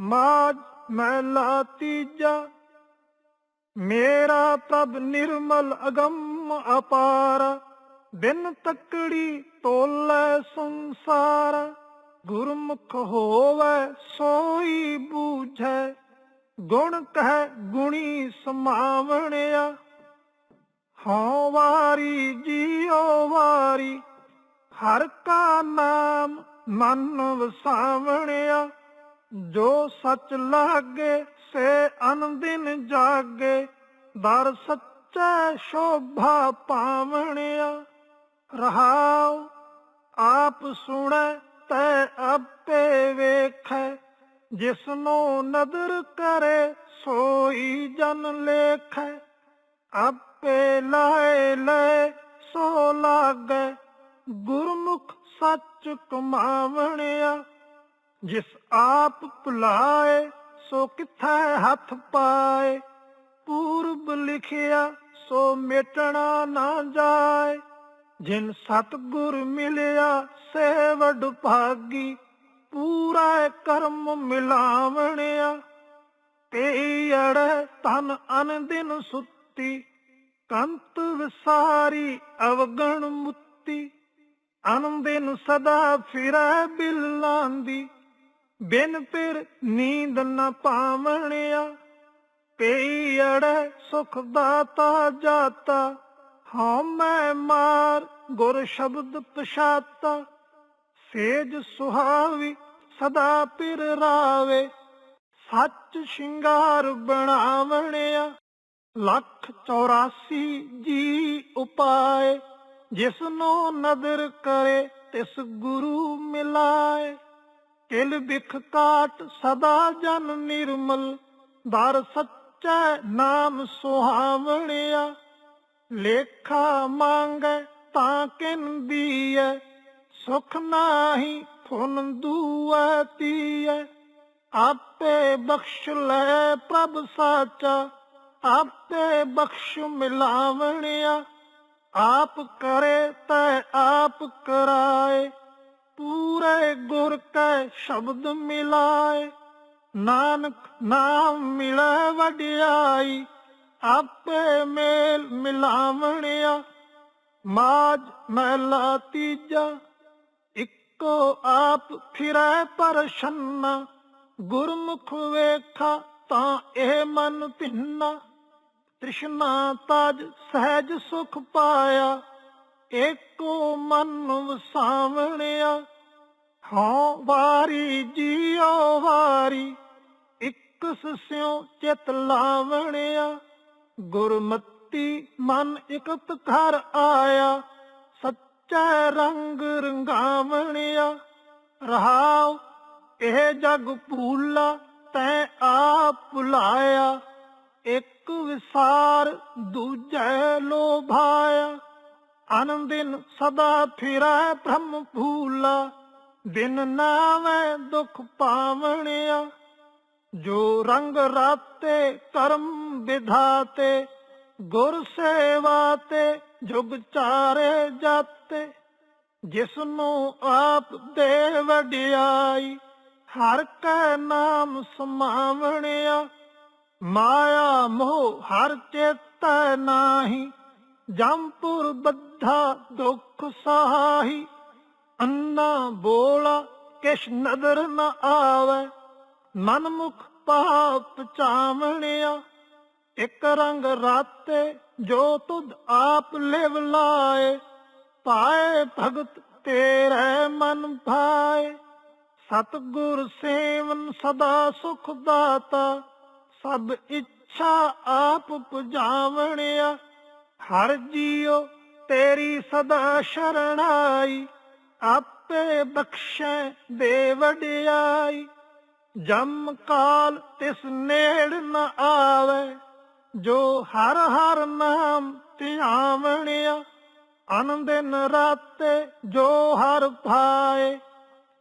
ਮਾਜ ਮੈਲਾ ਤੀਜਾ, ਮੇਰਾ ਪ੍ਰਭ ਨਿਰਮਲ ਅਗੰਮ ਅਪਾਰ, ਬਿਨ ਤਕੜੀ ਤੋਲੇ ਸੰਸਾਰ, ਗੁਰਮੁਖ ਹੋਵੇ ਸੋਈ ਬੂਝੈ, ਗੁਣ ਕਹਿ ਗੁਣੀ ਸਮਾਵਣਿਆ। ਹਉ ਵਾਰੀ ਜੀਉ ਵਾਰੀ, ਹਰ ਕਾ ਨਾਮ ਮਨ ਵਸਾਵਣਿਆ। ਜੋ ਸੱਚ ਲਾਗੇ, ਸੇ ਅਨੰਦਿਨ ਜਾਗੇ। ਦਰ ਸੱਚੈ ਸ਼ੋਭਾ ਪਾਵਣਿਆ। ਰਹਾਉ, ਆਪ ਸੁਣੈ, ਤੈ ਆਪੇ ਵੇਖੈ। ਜਿਸਨੂੰ ਨਦਰ ਕਰੇ, ਸੋਈ ਜਨ ਲੇਖੈ। ਆਪੇ ਲਾਏ ਲੈ, ਸੋ ਲਾਗੈ। ਗੁਰਮੁਖ ਸੱਚ ਕਮਾਵਣਿਆ। ਜਿਸ ਆਪ ਭੁਲਾਏ, ਸੋ ਕਿਥੈ ਹੱਥ ਪਾਏ? ਪੂਰਬ ਲਿਖਿਆ, ਸੋ ਮੇਟਣਾ ਨਾ ਜਾਏ। ਜਿਨ ਸਤਗੁਰ ਮਿਲਿਆ ਸੇ ਵਡ ਭਾਗੀ। ਪੂਰਾ ਕਰਮ ਮਿਲਾਵਣਿਆ। ਪੇੜ ਤਨ ਅਨ ਦਿਨ ਸੁੱਤੀ। ਕੰਤ ਵਿਸਾਰੀ ਅਵਗਣ ਮੁੱਤੀ। ਅਨੰਦਿਨ ਸਦਾ ਫਿਰੈ ਬਿਲਾਂਦੀ ਬਿਨ ਫਿਰ ਨੀਂਦ ਨਾ ਪਾਵਣਿਆ। ਪੇੜ ਸੁਖ ਦਾਤਾ ਜਾਤਾ। ਹਉ ਮੈਂ ਮਾਰ ਗੁਰ ਸ਼ਬਦ ਪਛਾਤਾ। ਸੇਜ ਸੁਹਾਵੀ ਸਦਾ ਪਿਰ ਰਾਵੇ। ਸੱਚ ਸ਼ਿੰਗਾਰ ਬਣਾਵਣਿਆ। ਲੱਖ 84 ਜੀ ਉਪਾਏ। ਜਿਸਨੂੰ ਨਦਰ ਕਰੇ ਤਿਸ ਗੁਰੂ ਮਿਲਾਏ। ਕਿਲ ਬਿਖ ਕਾਟ ਸਦਾ ਜਨ ਨਿਰਮਲ, ਦਰ ਸੱਚੈ ਨਾਮ ਸੁਹਾਵਣਿਆ। ਲੇਖਾ ਮੰਗੈ ਤਾਂ ਕਿਨ ਦੀਐ, ਸੁਖ ਨਾਹੀ ਫੁਨ ਦੂਐ ਤੀਐ। ਆਪੇ ਬਖਸ਼ ਲੈ ਪ੍ਰਭ ਸਾਚਾ, ਆਪੇ ਬਖਸ਼ ਮਿਲਾਵਣਿਆ। ਆਪ ਕਰੇ ਤੈ ਆਪ ਕਰਾਏ ਪੂਰੇ ਗੁਰ ਕੈ ਸ਼ਬਦ ਮਿਲਾਏ। ਨਾਨਕ ਨਾਮ ਮਿਲੇ ਵਡਿਆਈ, ਆਪੇ ਮੇਲ ਮਿਲਾਵਣਿਆ। ਮਾਜ ਮਹਿਲਾ ਤੀਜਾ, ਇੱਕੋ ਆਪ ਫਿਰੈ ਪਰਸ਼ੰਨਾ ਗੁਰਮੁਖ ਵੇਖਾ ਤਾਂ ਇਹ ਮਨ ਭਿੰਨਾ ਤ੍ਰਿਸ਼ਨਾ ਤਾਜ ਸਹਿਜ ਸੁਖ ਪਾਇਆ, ਏਕੋ ਮਨ ਵਸਾਵਣਿਆ। ਹਉ ਵਾਰੀ ਜੀਉ ਵਾਰੀ, ਇਕ ਸਿਉ ਚਿਤ ਲਾਵਣਿਆ। ਗੁਰਮਤੀ ਮਨ ਇਕਤ ਘਰ ਆਇਆ, ਸੱਚਾ ਰੰਗ ਰੰਗਾਵਣਿਆ। ਰਹਾਉ, ਇਹ ਜਗ ਭੂਲਾ, ਤੈ ਆਪ ਭੁਲਾਇਆ ਇੱਕ ਵਿਸਾਰ ਦੂਜੈ ਲੋਭਾਇਆ। ਆਨੰਦਿਨ ਸਦਾ ਫਿਰੈ ਬ੍ਰਹਮ ਭੂਲਾ। ਦਿਨ ਨਾਵੇਂ ਦੁਖ ਪਾਵਣਿਆ, ਜੋ ਰੰਗ ਰਾਤੇ ਕਰਮ ਵਿਧਾਤੇ, ਗੁਰ ਸੇਵਾ ਤੇ ਜੁਗ ਚਾਰੇ ਜਾਤੇ। ਜਿਸ ਨੂੰ ਆਪ ਦੇ ਵਡਿਆਈ, ਹਰ ਕੈ ਨਾਮ ਸਮਾਵਣਿਆ। ਮਾਇਆ ਮੋਹ ਹਰ ਚੇਤੈ ਨਾਹੀ ਜੰਪੁਰ ਬੱਧਾ ਦੁਖ ਸਹਾਈ ਅੰਨਾ ਬੋਲਾ ਕਿਛ ਨਦਰ ਨ ਆਵੇ ਮਨ ਮੁਖ ਪਾਪ ਚਾਵਣਿਆ, ਇੱਕ ਰੰਗ ਰਾਤੇ ਜੋ ਤੁਧ ਆਪ ਲਿਵ ਲਾਏ, ਪਾਏ ਭਗਤ ਤੇਰੇ ਮਨ ਭਾਏ। ਸਤਗੁਰ ਸੇਵਨ ਸਦਾ ਸੁਖ ਦਾਤਾ, ਸਭ ਇੱਛਾ ਆਪ ਪੁਜਾਵਣਿਆ। ਹਰ ਜੀਉ ਤੇਰੀ ਸਦਾ ਸ਼ਰਣਾਈ ਆਪੇ ਬਖਸ਼ੈ ਦੇ ਵਡਿਆਈ ਜਮ ਕਾਲ ਤਿਸ ਨੇੜ ਨ ਆਵੇ, ਜੋ ਹਰ ਹਰ ਨਾਮ ਧਿਆਵਣਿਆ ਆਨੰਦਿਨ ਰਾਤੇ ਜੋ ਹਰ ਭਾਏ,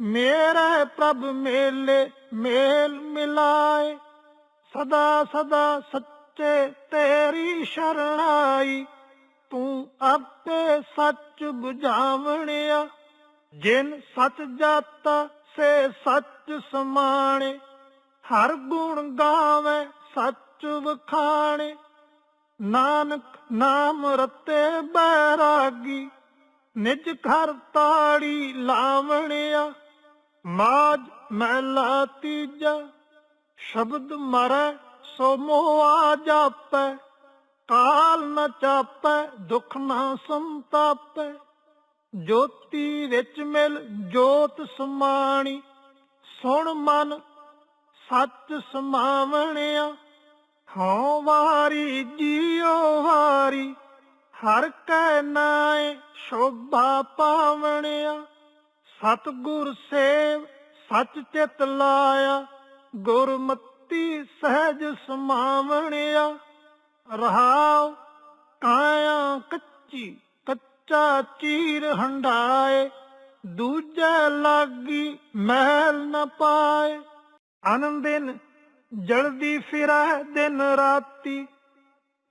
ਮੇਰੇ ਪ੍ਰਭ ਮੇਲੇ ਮੇਲ ਮਿਲਾਏ, ਸਦਾ ਸਦਾ ਸੱਚੇ ਤੇਰੀ ਸ਼ਰਣਾਈ, ਤੂੰ ਆਪੇ ਸੱਚ ਜਿਨ ਸਚ ਜਾਣੇ ਹਰ ਗੁਣ ਗਾਵੇ ਸੱਚ ਵਖਾਣੇ। ਨਾਨਕ ਨਾਮ ਰਤੇ ਬੈਰਾਗੀ, ਨਿਜ ਘਰ ਤਾੜੀ ਲਾਵਣਿਆ। ਮਾਜ ਮਹਿਲਾ ਤੀਜਾ, ਸ਼ਬਦ ਮਰੈ ਸੋ ਆ ਜਾਪੈ। ਕਾਲ ਨ ਚਾਪੈ, ਦੁਖ ਨਾ ਸੰਤਾਪੈ। ਜੋਤੀ ਵਿੱਚ ਮਿਲ ਜੋਤ ਸਮਾਣੀ, ਸੁਣ ਮਨ ਸੱਚ ਸਮਾਵਣਿਆ। ਹਉ ਵਾਰੀ ਜੀਉ ਵਾਰੀ, ਹਰ ਕੈ ਨਾਏ ਸ਼ੋਭਾ ਪਾਵਣਿਆ। ਸਤਿਗੁਰ ਸੇਵ ਸਚ ਚਿਤ ਲਾਇਆ, ਗੁਰਮਤੀ ਸਹਿਜ ਸਮਾਵਣਿਆ। ਰਹਾਉ ਕਾਇਆ ਕੱਚੀ ਕੱਚਾ ਚੀਰ ਹੰਡਾਏ ਦੂਜੇ ਲਾਗੀ ਮਹਿਲ ਨ ਪਾਏ। ਆਨੰਦਿਨ ਜਲਦੀ ਫਿਰੈ ਦਿਨ ਰਾਤੀ,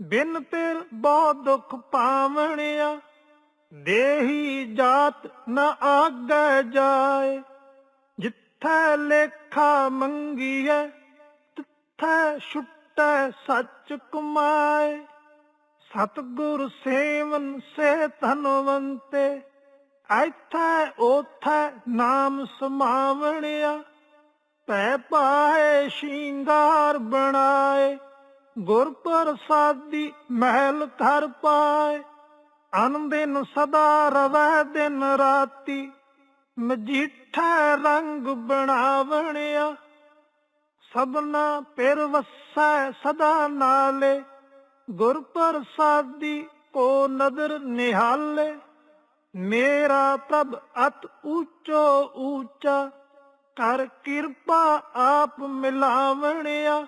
ਬਿਨ ਤੇਰ ਬਹੁਤ ਦੁੱਖ ਪਾਵਣਿਆ ਦੇਹੀ ਜਾਤ ਨ ਆਗੇ ਜਾਏ। ਜਿੱਥੈ ਲੇਖਾ ਮੰਗੀਐ, ਤਿੱਥੈ ਛੁੱਟੈ ਸੱਚ ਕਮਾਏ। ਸਤਿਗੁਰ ਸੇਵਨ ਸੇ ਧਨਵੰਤੇ, ਐਥੈ ਓਥੈ ਨਾਮ ਸਮਾਵਣਿਆ ਪੈ ਪਾਏ ਸ਼ਿੰਗਾਰ ਬਣਾਏ, ਗੁਰ ਪ੍ਰਸਾਦੀ ਮਹਿਲ ਘਰ ਪਾਏ ਆਨੰਦਿਨ ਸਦਾ ਰਵੈ ਦਿਨ ਰਾਤੀ, ਮਜੀਠਾ ਰੰਗ ਬਣਾਵਣਿਆ, ਸਭਨਾ ਪੇਰ ਵਸੈ ਸਦਾ ਨਾਲੇ ਗੁਰ ਪ੍ਰਸਾਦੀ ਕੋ ਨਦਰ ਨਿਹਾਲੇ, ਮੇਰਾ ਪ੍ਰਭ ਅਤ ਉੱਚੋ ਉੱਚਾ, ਕਰ ਕਿਰਪਾ ਆਪ ਮਿਲਾਵਣਿਆ।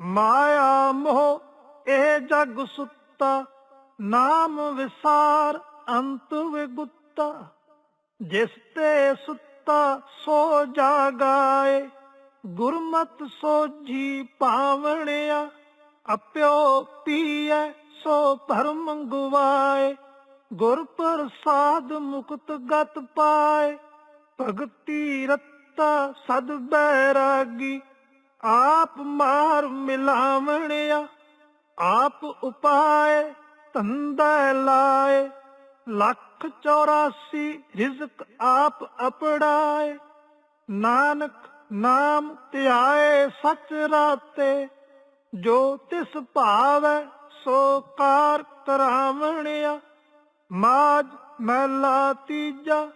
ਮਾਇਆ ਮੋਹ ਇਹ ਜਗ ਸੁੱਤਾ, ਨਾਮ ਵਿਸਾਰ ਅੰਤ ਵਿਗੁੱਤਾ। ਜਿਸ ਤੇ ਸੁੱਤਾ ਸੋ ਜਾਗਾਏ, ਗੁਰਮਤ ਸੋਜੀ ਪਾਵਣਿਆ। ਅਪਿਓ ਪੀਐ ਸੋ ਭਰਮ ਗਵਾਏ ਗੁਰ ਪ੍ਰਸਾਦ ਮੁਕਤ ਗਤ ਪਾਏ। ਭਗਤੀ ਰਤਾ ਸਦ ਬੈਰਾਗੀ। ਆਪ ਮਾਰ ਮਿਲਾਵਣਿਆ, ਆਪ ਉਪਾਏ, ਧੰਦਾ ਲਾਏ। ਲੱਖ 84 ਰਿਜ਼ਕ ਆਪ ਅਪੜਾਏ। ਨਾਨਕ ਨਾਮ ਧਿਆਏ ਸਚ ਰਾਤੇ। ਜੋ ਤਿਸ ਭਾਵੈ ਸੋ ਕਾਰ ਕਰਾਵਣਿਆ ਮਾਜ ਮਹਿਲਾ ਤੀਜਾ,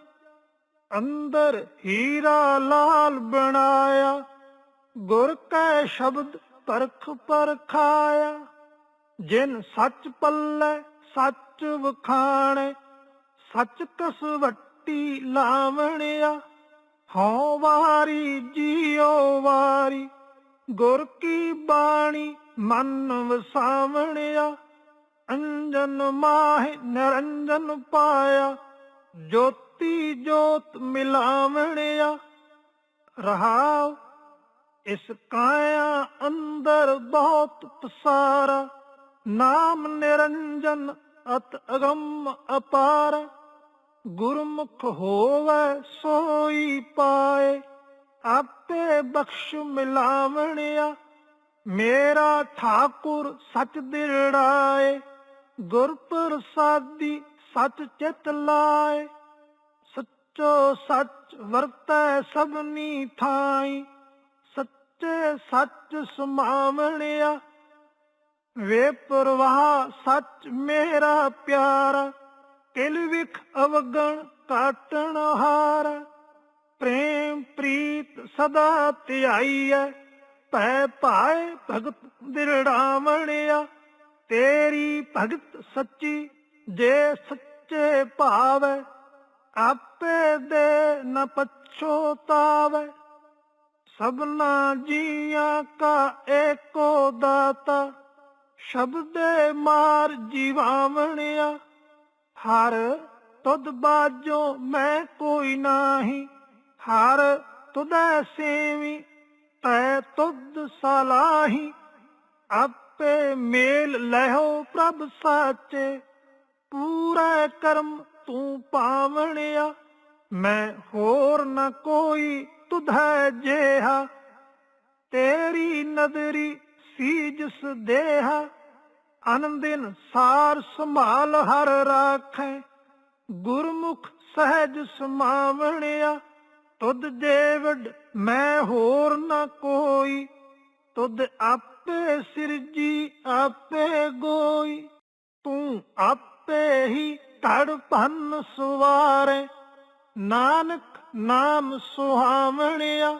ਅੰਦਰ ਹੀਰਾ ਲਾਲ ਬਣਾਇਆ, ਗੁਰ ਕੈ ਸ਼ਬਦ ਪਰਖ ਪਰਖਾਇਆ, ਜਿਨ ਸੱਚ ਪੱਲੇ ਸੱਚ ਵਖਾਣੇ, ਸੱਚ ਕਸਵੱਟੀ ਲਾਵਣਿਆ, ਹਉ ਵਾਰੀ ਜੀਉ ਵਾਰੀ ਗੁਰ ਕੀ ਬਾਣੀ ਮਨ ਵਸਾਵਣਿਆ, ਅੰਜਨ ਮਾਹਿ ਨਿਰੰਜਨ ਪਾਇਆ, ਜੋਤੀ ਜੋਤ ਮਿਲਾਵਣਿਆ। ਰਹਾਉ ਇਸ ਕਾਇਆ ਅੰਦਰ ਬਹੁਤ ਪਸਾਰਾ, ਨਾਮ ਨਿਰੰਜਨ ਅਤ ਅਗੰਮ ਅਪਾਰ। ਗੁਰਮੁਖ ਹੋਵੇ ਸੋਈ ਪਾਏ। ਆਪੇ ਬਖਸ਼ ਮਿਲਾਵਣਿਆ, ਮੇਰਾ ਠਾਕੁਰ ਸਚ ਦਿੜਾਏ ਗੁਰ ਪ੍ਰਸਾਦੀ ਸੱਚ ਚਿਤ ਲਾਏ। ਸੱਚੋ ਸੱਚ ਵਰਤੈ ਸਭਨੀ ਥਾਈ, ਸੱਚੇ ਸੱਚ ਸਮਾਵਣਿਆ। ਵੇ ਪ੍ਰਵਾਹ ਸੱਚ ਮੇਰਾ ਪਿਆਰਾ ਕਿਲ ਵਿਖ ਅਵਗਣ ਕਾਟਣ ਹਾਰ। ਪ੍ਰੀਤ ਸਦਾ ਧਿਆਈਐ ਭੈ ਭਾਏ ਭਗਤ ਦਿਰੜਾਵਣਿਆ। ਤੇਰੀ ਭਗਤ ਸੱਚੀ ਜੇ ਸੱਚੇ ਭਾਵੈ, ਆਪੇ ਦੇ ਨ ਪਛੋਤਾਵੈ। ਸਭਨਾ ਜੀਆਂ ਕਾ ਏਕੋ ਦਾਤਾ, ਸ਼ਬਦੇ ਮਾਰ ਜੀਵਾਵਣਿਆ। ਹਰ ਤੁਧ ਬਾਜੋ ਮੈਂ ਕੋਈ ਨਾਹੀ ਹਰ ਤੁਧੈ ਸੇਵੀ ਤੈ ਤੁਧ ਸਲਾਹੀ, ਆਪੇ ਮੇਲ ਲਹਿਓ ਪ੍ਰਭ ਸਾਚੇ। ਪੂਰਾ ਕਰਮ ਤੂੰ ਪਾਵਣਿਆ, ਮੈਂ ਹੋਰ ਨਾ ਕੋਈ ਤੁਧੈ ਜੇਹਾ। ਤੇਰੀ ਨਦਰੀ ਸੀਜਸ ਦੇਹਾ ਦੇਹ, ਅਨੰਦਿਨ ਸਾਰ ਸੰਭਾਲ ਹਰ ਰਾਖੈ। ਗੁਰਮੁਖ ਸਹਿਜ ਸਮਾਵਣਿਆ ਤੁਧ ਦੇਵਡ ਮੈਂ ਹੋਰ ਨਾ ਕੋਈ, ਤੁਧ ਆਪੇ ਸਿਰਜੀ ਆਪੇ ਗੋਈ। ਤੂੰ ਆਪੇ ਹੀ ਧੜ ਭੰਨ ਸੁਵਾਰੇ, ਨਾਨਕ ਨਾਮ ਸੁਹਾਵਣਿਆ।